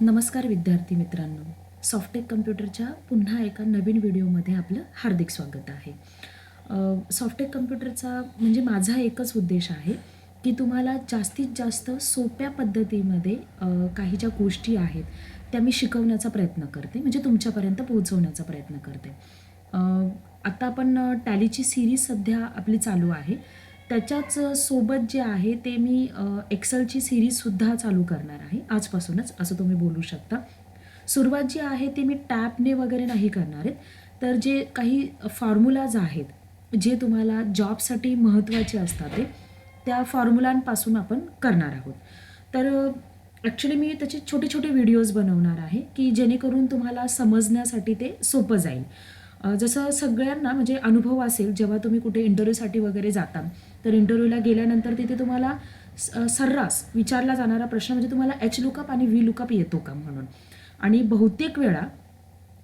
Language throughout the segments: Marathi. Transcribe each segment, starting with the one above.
नमस्कार विद्यार्थी मित्रांनो. सॉफ्टेक कम्प्युटरच्या पुन्हा एका नवीन व्हिडिओमध्ये आपलं हार्दिक स्वागत आहे. सॉफ्टेक कम्प्युटरचा म्हणजे माझा एकच उद्देश आहे की तुम्हाला जास्तीत जास्त सोप्या पद्धतीमध्ये काही ज्या गोष्टी आहेत त्या मी शिकवण्याचा प्रयत्न करते. म्हणजे तुमच्यापर्यंत पोहोचवण्याचा प्रयत्न करते. आत्ता आता आपण टॅलीची सिरीज सध्या आपली चालू आहे. त्याच्याच सोबत जे आहे ते मी अ, एक्सेलची सिरीजसुद्धा चालू करणार आहे आजपासूनच असं तुम्ही बोलू शकता. सुरुवात जी आहे ती मी टॅपने वगैरे नाही करणार आहेत तर जे काही फॉर्म्युलाज आहेत जे तुम्हाला जॉबसाठी महत्त्वाचे असतात ते त्या फॉर्म्युलांपासून आपण करणार आहोत. तर ॲक्च्युली मी त्याचे छोटे छोटे व्हिडिओज बनवणार आहे की जेणेकरून तुम्हाला समजण्यासाठी ते सोपं जाईल. जसं सगळ्यांना म्हणजे अनुभव असेल जेव्हा तुम्ही कुठे इंटरव्ह्यूसाठी वगैरे जाता तर इंटरव्ह्यूला गेल्यानंतर तिथे तुम्हाला सर्रास विचारला जाणारा प्रश्न म्हणजे तुम्हाला एच लुकअप आणि व्ही लुकअप येतो का म्हणून? आणि बहुतेक वेळा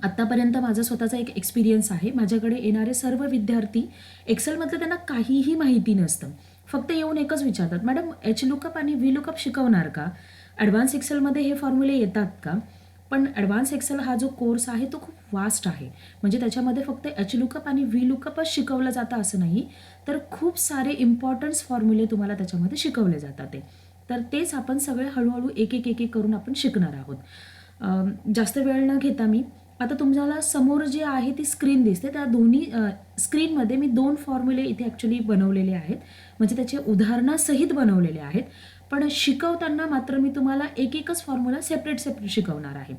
आत्तापर्यंत माझा स्वतःचा एक एक्सपिरियन्स आहे. माझ्याकडे येणारे सर्व विद्यार्थी एक्सेलमधलं त्यांना काहीही माहिती नसतं. फक्त येऊन एकच विचारतात मॅडम एच लुकअप आणि व्ही लुकअप शिकवणार का? ॲडव्हान्स एक्सेलमध्ये हे फॉर्म्युले येतात का? पण ॲडव्हान्स एक्सेल हा जो कोर्स आहे तो खूप वास्ट आहे. म्हणजे त्याच्यामध्ये फक्त एच लुकअप आणि व्ही लुकअपच शिकवलं जातं असं नाही तर खूप सारे इम्पॉर्टन्स फॉर्म्युले तुम्हाला त्याच्यामध्ये शिकवले जातात ते. तर तेच आपण सगळे हळूहळू एक एक एक करून आपण शिकणार आहोत. जास्त वेळ न घेता मी आता तुम्हाला समोर जे आहे ती स्क्रीन दिसते त्या दोन्ही स्क्रीनमध्ये मी दोन फॉर्म्युले इथे ॲक्च्युली बनवलेले आहेत. म्हणजे त्याचे उदाहरणासहित बनवलेले आहेत. पण शिकवताना मात्र मी तुम्हाला एक एकच फॉर्म्युला सेपरेट सेपरेट शिकवणार आहे.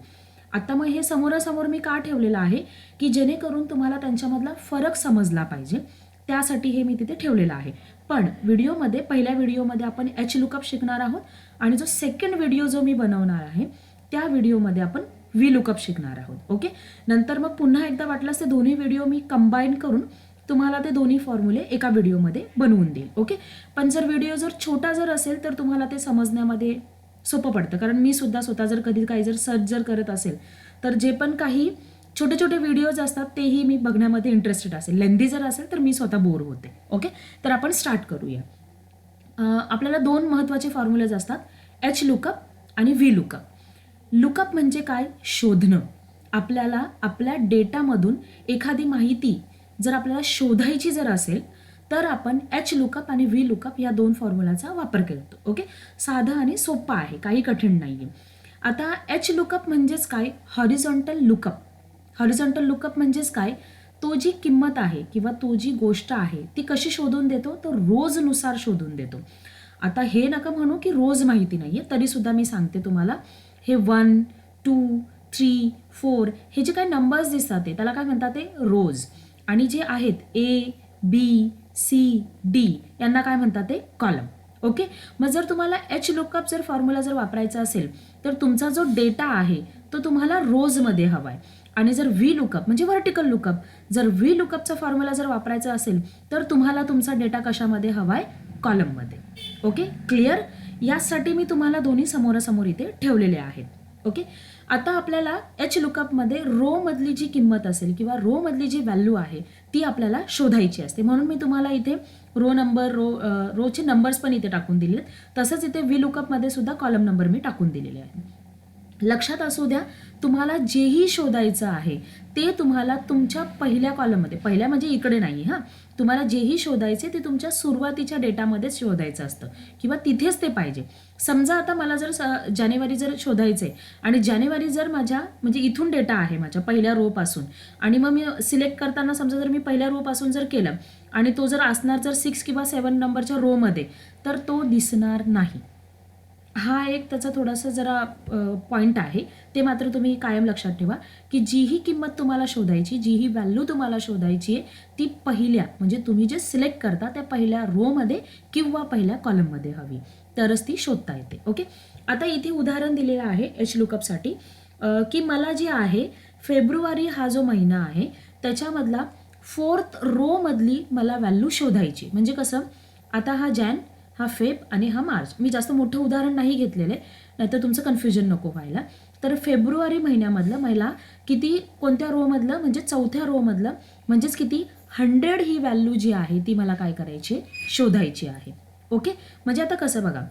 आता मग हे समोरासमोर मी का ठेवलेलं आहे? की जेणेकरून तुम्हाला त्यांच्यामधला फरक समजला पाहिजे. त्यासाठी हे मी तिथे ठेवलेलं आहे. पण व्हिडिओमध्ये पहिल्या व्हिडिओमध्ये आपण एच लुकअप शिकणार आहोत आणि जो सेकंड व्हिडिओ जो मी बनवणार आहे त्या व्हिडिओमध्ये आपण व्ही लुकअप शिकणार आहोत. ओके? नंतर मग पुन्हा एकदा वाटलं असते दोन्ही व्हिडिओ मी कंबाईन करून तुम्हाला ते दोन्ही फॉर्म्युले एका व्हिडिओमध्ये बनवून देईल ओके पण जर व्हिडिओ जर छोटा जर असेल तर तुम्हाला ते समजण्यामध्ये सोपं पडतं. कारण मी सुद्धा स्वतः जर कधी काही जर सर्च जर करत असेल तर जे पण काही छोटे छोटे व्हिडिओज असतात तेही मी बघण्यामध्ये इंटरेस्टेड असेल. लेंदी जर असेल तर मी स्वतः बोर होते ओके तर आपण स्टार्ट करूया. आपल्याला दोन महत्त्वाचे फॉर्म्युलेज असतात एच लुकअप आणि व्ही लुकअप लुकअप म्हणजे काय? शोधणं. आपल्याला आपल्या डेटामधून एखादी माहिती जर आपल्याला शोधायची जर असेल तर आपण एच लुकअप आणि व्ही लुकअप या दोन फॉर्म्युलाचा वापर करतो ओके साधं आणि सोपं आहे काही कठीण नाही आहे आता एच लुकअप म्हणजेच काय? हॉरिझॉन्टल लुकअप हॉरिझॉन्टल लुकअप म्हणजेच काय? तो जी किंमत आहे किंवा तो जी गोष्ट आहे ती कशी शोधून देतो? तो रोजनुसार शोधून देतो. आता हे नका म्हणू की रोज माहिती नाही आहे तरीसुद्धा मी सांगते तुम्हाला. हे वन टू थ्री फोर हे जे काही नंबर्स दिसतात ते त्याला काय म्हणतात ते? रोज. आणि जे आहेत ए बी सी डी यांना काय म्हणतात ते? कॉलम ओके मग जर तुम्हाला एच लुकअप जर फॉर्म्युला जर वापरायचा असेल तर तुमचा जो डेटा आहे तो तुम्हाला रोजमध्ये हवा आहे आणि जर व्ही लुकअप म्हणजे व्हर्टिकल लुकअप जर व्ही लुकअपचा फॉर्म्युला जर वापरायचा असेल तर तुम्हाला तुमचा डेटा कशामध्ये हवा आहे कॉलममध्ये ओके क्लिअर यासाठी मी तुम्हाला दोन्ही समोरासमोर इथे ठेवलेले आहेत. ओके? आता आपल्याला एच लुकअपमध्ये रो मधली जी किंमत असेल किंवा रो मधली जी व्हॅल्यू आहे ती आपल्याला शोधायची असते. म्हणून मी तुम्हाला इथे रो नंबर रो रोचे नंबर्स पण इथे टाकून दिले आहेत तसंच इथे व्ही लुकअपमध्ये सुद्धा कॉलम नंबर मी टाकून दिलेले आहे लक्षात असू द्या तुम्हाला जेही शोधायचं आहे ते तुम्हाला तुमच्या पहिल्या कॉलममध्ये पहिल्या म्हणजे इकडे नाही हां. तुम्हाला जेही शोधायचे ते तुमच्या सुरुवातीच्या डेटामध्येच शोधायचं असतं किंवा तिथेच ते पाहिजे. समजा आता मला जर स- जानेवारी जर शोधायचं आहे आणि जानेवारी जर माझ्या म्हणजे इथून डेटा आहे माझ्या पहिल्या रोपासून आणि मग मी सिलेक्ट करताना समजा जर मी पहिल्या रोपासून जर केलं आणि तो जर असणार जर सिक्स किंवा सेवन नंबरच्या रोमध्ये तर तो दिसणार नाही. हा एक त्याचा थोडासा जरा पॉईंट आहे. ते मात्र तुम्ही कायम लक्षात ठेवा की जी ही किंमत तुम्हाला शोधायची जी ही व्हॅल्यू तुम्हाला शोधायची आहे ती पहिल्या म्हणजे तुम्ही जे सिलेक्ट करता त्या पहिल्या रोमध्ये किंवा पहिल्या कॉलममध्ये हवी. तरच ती शोधता येते ओके आता इथे उदाहरण दिलेलं आहे एच लुकअपसाठी की मला जे आहे फेब्रुवारी हा जो महिना आहे त्याच्यामधला फोर्थ रोमधली मला व्हॅल्यू शोधायची म्हणजे कसं? आता हा जॅन हा फेब आणि हा मार्च. मी जास्त मोठं उदाहरण नाही घेतलेले नाहीतर तुमचं कन्फ्युजन नको व्हायला. तर फेब्रुवारी महिन्यामधलं महिला किती कोणत्या रोमधलं म्हणजे चौथ्या रोमधलं म्हणजेच किती हंड्रेड ही व्हॅल्यू जी आहे ती मला काय करायची आहे? शोधायची आहे. ओके? म्हणजे आता कसं बघा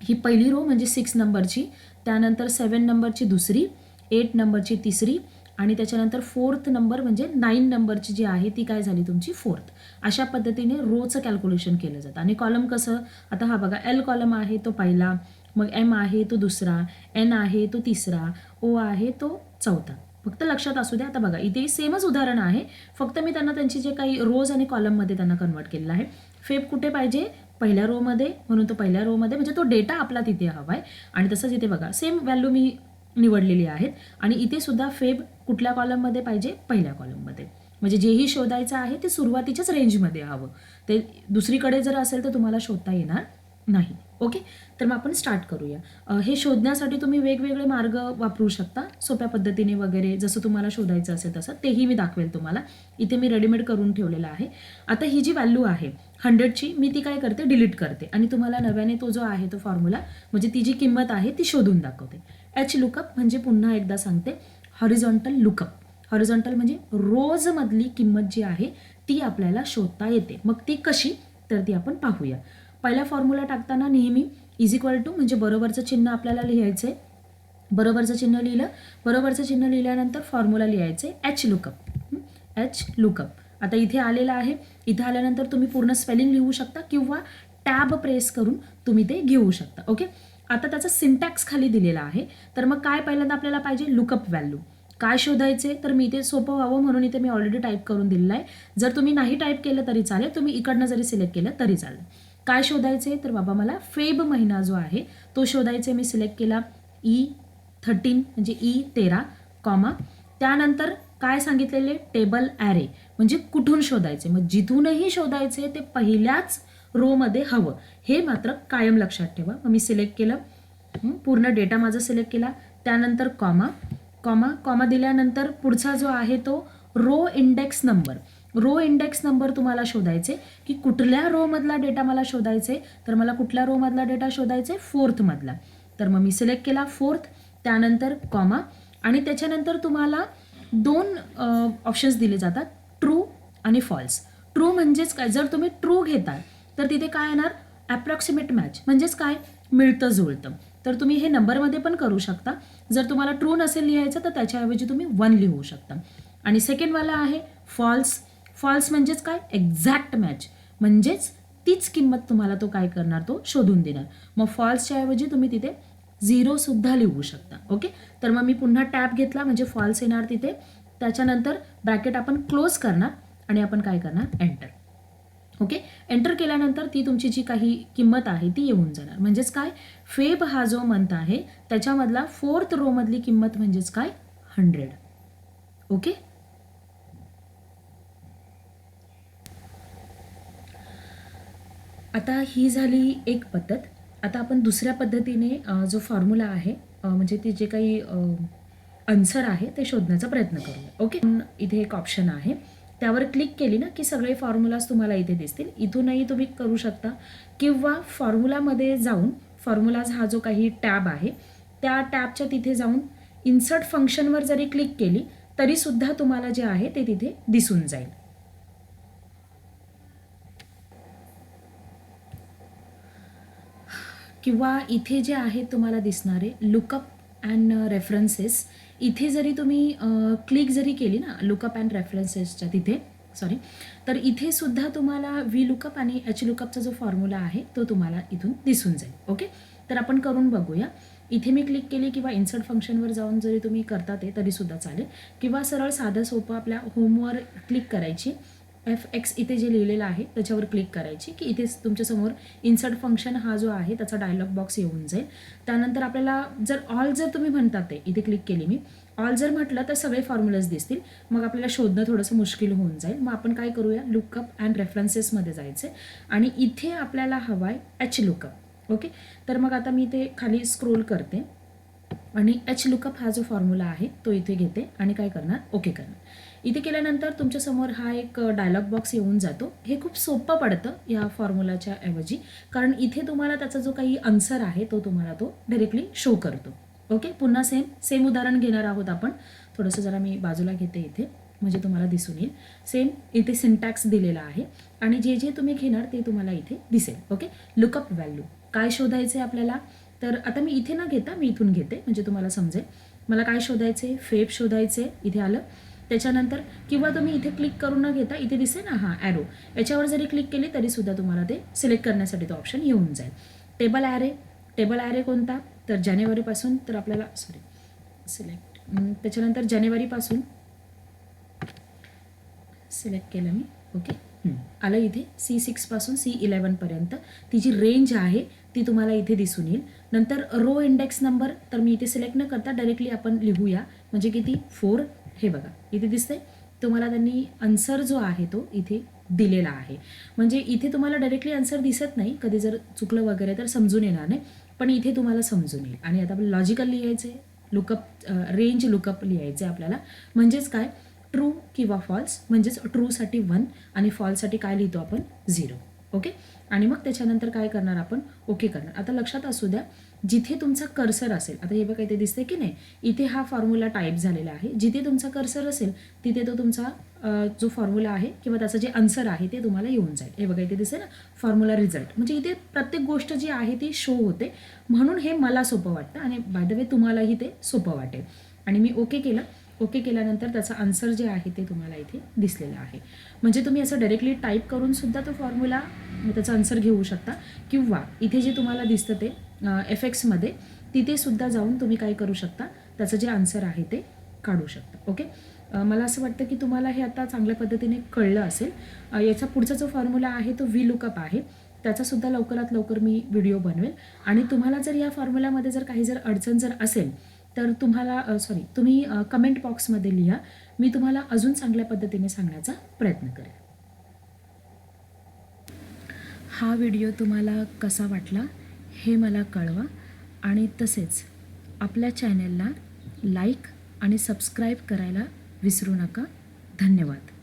ही पहिली रो म्हणजे सिक्स नंबरची त्यानंतर सेवन नंबरची दुसरी एट नंबरची तिसरी आणि त्याच्यानंतर फोर्थ नंबर म्हणजे नाईन नंबरची जी आहे ती काय झाली तुमची? फोर्थ अशा पद्धतीने रोचं कॅल्क्युलेशन केलं जातं. आणि कॉलम कसं? आता हा बघा एल कॉलम आहे तो पहिला. मग एम आहे तो दुसरा. एन आहे तो तिसरा. ओ आहे तो चौथा. फक्त लक्षात असू द्या आता बघा इथे सेमच उदाहरण आहे. फक्त मी त्यांना त्यांची जे काही रोज आणि कॉलममध्ये त्यांना कन्वर्ट केलेलं आहे. फेब कुठे पाहिजे? पहिल्या रोमध्ये म्हणून तो पहिल्या रोमध्ये म्हणजे तो डेटा आपला तिथे हवा आहे आणि तसंच इथे बघा सेम व्हॅल्यू मी निवडलेली आहेत. आणि इथे सुद्धा फेब कुठल्या कॉलममध्ये पाहिजे? पहिल्या कॉलममध्ये म्हणजे जेही शोधायचं आहे ते सुरुवातीच्याच रेंजमध्ये हवं. ते दुसरीकडे जर असेल तर तुम्हाला शोधता येणार नाही. ओके तर मग आपण स्टार्ट करूया. हे शोधण्यासाठी तुम्ही वेगवेगळे मार्ग वापरू शकता. सोप्या पद्धतीने वगैरे जसं तुम्हाला शोधायचं असेल तसं तेही मी दाखवेल तुम्हाला. इथे मी रेडीमेड करून ठेवलेलं आहे. आता ही जी व्हॅल्यू आहे हंड्रेडची मी ती काय करते? डिलीट करते. आणि तुम्हाला नव्याने तो जो आहे तो फॉर्म्युला म्हणजे ती जी किंमत आहे ती शोधून दाखवते. एच लुकअप म्हणजे पुन्हा एकदा सांगते. Horizontal lookup. हॉरिझॉन्टल म्हणजे रोजमधली किंमत जी आहे ती आपल्याला शोधता येते. मग ती कशी? तर ती आपण पाहूया. पहिला फॉर्म्युला टाकताना नेहमी इज इक्वल टू म्हणजे बरोबरचं चिन्ह आपल्याला लिहायचं आहे बरोबरचं चिन्ह लिहिलं. बरोबरचं चिन्ह लिहिल्यानंतर फॉर्म्युला लिहायचे एच लुकअप एच लुकअप आता इथे आलेलं आहे. इथे आल्यानंतर तुम्ही पूर्ण स्पेलिंग लिहू शकता किंवा टॅब प्रेस करून तुम्ही ते घेऊ शकता. ओके? आता त्याचा सिंटॅक्स खाली दिलेला आहे. तर मग काय पहिल्यांदा आपल्याला पाहिजे? लुकअप व्हॅल्यू काय शोधायचे? तर मी इथे सोपं व्हावं म्हणून इथे मी ऑलरेडी टाईप करून दिलेलं आहे. जर तुम्ही नाही टाईप केलं तरी चालेल. तुम्ही इकडनं जरी सिलेक्ट केलं तरी चालेल. काय शोधायचे? तर बाबा मला फेब महिना जो आहे तो शोधायचे मी सिलेक्ट केला. E ई थर्टीन म्हणजे ई तेरा कॉमा त्यानंतर काय सांगितलेले? टेबल ॲरे म्हणजे कुठून शोधायचे? मग जिथूनही शोधायचे ते पहिल्याच रोमध्ये हवं. हे मात्र कायम लक्षात ठेवा. मग मी सिलेक्ट केलं. पूर्ण डेटा माझा सिलेक्ट केला. त्यानंतर कॉमा कॉमा कॉमा दिल्यानंतर पुढचा जो आहे तो row index number row index number तुम्हाला शोधायचे की कुठल्या रोमधला डेटा मला शोधायचे? तर मला कुठल्या रोमधला डेटा शोधायचे? फोर्थमधला तर मग मी सिलेक्ट केला फोर्थ त्यानंतर कॉमा आणि त्याच्यानंतर तुम्हाला दोन ऑप्शन्स दिले जातात. ट्रू आणि फॉल्स ट्रू म्हणजेच काय? जर तुम्ही ट्रू घेताल तर तिथे काय येणार? ॲप्रॉक्सिमेट मॅच म्हणजेच काय? मिळतं जुळतं. तर तुम्ही हे नंबरमध्ये पण करू शकता. जर तुम्हाला ट्रू नसेल लिहायचं तर त्याच्याऐवजी तुम्ही वन लिहू शकता. आणि सेकंडवाला आहे फॉल्स फॉल्स म्हणजेच काय? एक्झॅक्ट मॅच म्हणजेच तीच किंमत तुम्हाला तो काय करणार? तो शोधून देणार. मग फॉल्सच्या ऐवजी तुम्ही तिथे झिरो सुद्धा लिहू शकता. ओके तर मग मी पुन्हा टॅप घेतला म्हणजे फॉल्स येणार तिथे. त्याच्यानंतर ब्रॅकेट आपण क्लोज करणार आणि आपण काय करणार? Enter okay? एंटर केल्यानंतर ती तुमची जी काही किंमत आहे ती येऊन जाणार. म्हणजेच काय? फेब हा जो मंथ आहे त्याच्यामधला फोर्थ रोमधली किंमत म्हणजेच काय? Hundred okay? आता ही झाली एक पद्धत. आता आपण दुसऱ्या पद्धतीने जो फॉर्म्युला आहे म्हणजे ते जे काही आन्सर आहे ते शोधण्याचा प्रयत्न करूया. ओके? इथे एक ऑप्शन आहे. त्यावर क्लिक केली ना की सगळे फॉर्म्युलाज तुम्हाला इथे दिसतील. इथूनही तुम्ही करू शकता. किंवा फॉर्म्युलामध्ये जाऊन फॉर्म्युलाज हा जो काही टॅब आहे त्या टॅबच्या तिथे जाऊन इन्सर्ट फंक्शनवर जरी क्लिक केली तरीसुद्धा तुम्हाला जे आहे ते तिथे दिसून जाईल. किंवा इथे जे आहे तुम्हाला दिसणारे लुकअप अँड रेफरन्सेस uh, इथे जरी तुम्ही क्लिक जरी केली ना लुकअप अँड रेफरन्सेसच्या तिथे सॉरी तर इथे सुद्धा तुम्हाला व्ही लुकअप आणि एच लुकअपचा जो फॉर्म्युला आहे तो तुम्हाला इथून दिसून जाईल ओके तर आपण करून बघूया. इथे मी क्लिक केली किंवा इन्सर्ट फंक्शनवर जाऊन जरी तुम्ही करता ते तरीसुद्धा चालेल. किंवा सरळ साधं सोपं आपल्या होमवर क्लिक करायची. एफ एक्स इथे जे लिहिलेलं आहे त्याच्यावर क्लिक करायची की इथे तुमच्यासमोर इन्सर्ट फंक्शन हा जो आहे त्याचा डायलॉग बॉक्स येऊन जाईल. त्यानंतर आपल्याला जर ऑल जर तुम्ही म्हणतात ते इथे क्लिक केली मी ऑल जर म्हटलं तर सगळे फॉर्म्युलाज दिसतील. मग आपल्याला शोधणं थोडंसं मुश्किल होऊन जाईल. मग आपण काय करूया? लुकअप अँड रेफरन्सेसमध्ये जायचं आणि इथे आपल्याला हवा आहे एच लुकअप ओके तर मग आता मी ते खाली स्क्रोल करते. आणि एच लुकअप हा जो फॉर्म्युला आहे तो इथे घेते आणि काय करणार? ओके करणार. इथे केल्यानंतर तुमच्यासमोर हा एक डायलॉग बॉक्स येऊन जातो. हे खूप सोपं पडतं या फॉर्म्युलाच्या ऐवजी कारण इथे तुम्हाला त्याचा जो काही आन्सर आहे तो तुम्हाला तो डायरेक्टली शो करतो. ओके पुन्हा सेम सेम उदाहरण घेणार आहोत आपण. थोडंसं जरा मी बाजूला घेते इथे. म्हणजे तुम्हाला दिसून येईल. सेम इथे सिंटॅक्स दिलेला आहे. आणि जे जे तुम्ही घेणार ते तुम्हाला इथे दिसेल. ओके लुकअप व्हॅल्यू काय शोधायचं आहे आपल्याला? तर आता मी इथे न घेता मी इथून घेते म्हणजे तुम्हाला समजेल. मला काय शोधायचे? फेप शोधायचे इथे आलं. त्याच्यानंतर किंवा तुम्ही इथे क्लिक करून न घेता इथे दिसे ना हां ॲरो याच्यावर जरी क्लिक केली तरीसुद्धा तुम्हाला ते सिलेक्ट करण्यासाठी तो ऑप्शन येऊन जाईल. टेबल ॲरे टेबल ॲरे कोणता? तर जानेवारीपासून तर आपल्याला सॉरी सिलेक्ट त्याच्यानंतर जानेवारीपासून सिलेक्ट केलं मी. ओके आलं इथे? सी सिक्सपासून सी इलेवनपर्यंत ती जी रेंज आहे ती तुम्हाला इथे दिसून येईल. नंतर रो इंडेक्स नंबर तर मी इथे सिलेक्ट न करता डायरेक्टली आपण लिहूया. म्हणजे किती? फोर हे बघा. इथे दिसतंय. तुम्हाला त्यांनी आन्सर जो आहे तो इथे दिलेला आहे. म्हणजे इथे तुम्हाला डायरेक्टली आन्सर दिसत नाही. कधी जर चुकलं वगैरे तर समजून येणार नाही. पण इथे तुम्हाला समजून येईल. आणि आता आपण लॉजिकल लिहायचे लुकअप रेंज लुकअप लिहायचे आपल्याला. म्हणजेच काय? ट्रू किंवा फॉल्स म्हणजेच ट्रूसाठी वन आणि फॉल्ससाठी काय लिहितो आपण? झिरो. ओके? आणि मग त्याच्यानंतर काय करणार आपण? ओके करणार. आता लक्षात असू द्या जिथे तुमचा कर्सर असेल आता हे बघा इथे दिसते की नाही? इथे हा फॉर्म्युला टाईप झालेला आहे. जिथे तुमचा कर्सर असेल तिथे तो तुमचा जो फॉर्म्युला आहे किंवा त्याचं जे आन्सर आहे ते तुम्हाला येऊन जाईल. हे बघा इथे दिसते ना? फॉर्म्युला रिझल्ट म्हणजे इथे प्रत्येक गोष्ट जी आहे ती शो होते. म्हणून हे मला सोपं वाटतं आणि बाय द वे तुम्हालाही ते सोपं वाटेल. आणि मी ओके केलं. ओके केल्यानंतर त्याचा आन्सर जे आहे ते तुम्हाला इथे दिसलेलं आहे. म्हणजे तुम्ही असं डायरेक्टली टाईप करून सुद्धा तो फॉर्म्युला त्याचा आन्सर घेऊ शकता. किंवा इथे जे तुम्हाला दिसतं ते एफ एक्समध्ये तिथे सुद्धा जाऊन तुम्ही काय करू शकता त्याचं जे आन्सर आहे ते काढू शकता. ओके मला असं वाटतं की तुम्हाला हे आता चांगल्या पद्धतीने कळलं असेल. याचा पुढचा जो फॉर्म्युला आहे तो व्ही लुकअप आहे. त्याचासुद्धा लवकरात लवकर मी व्हिडिओ बनवेल. आणि तुम्हाला जर या फॉर्म्युल्यामध्ये जर काही जर अडचण जर असेल तर तुम्हाला सॉरी तुम्ही कमेंट बॉक्समध्ये लिहा. मी तुम्हाला अजून चांगल्या पद्धतीने सांगण्याचा प्रयत्न करेन. हा व्हिडिओ तुम्हाला कसा वाटला हे मला कळवा. आणि तसेच आपल्या चॅनलला लाईक आणि सबस्क्राईब करायला विसरू नका. धन्यवाद.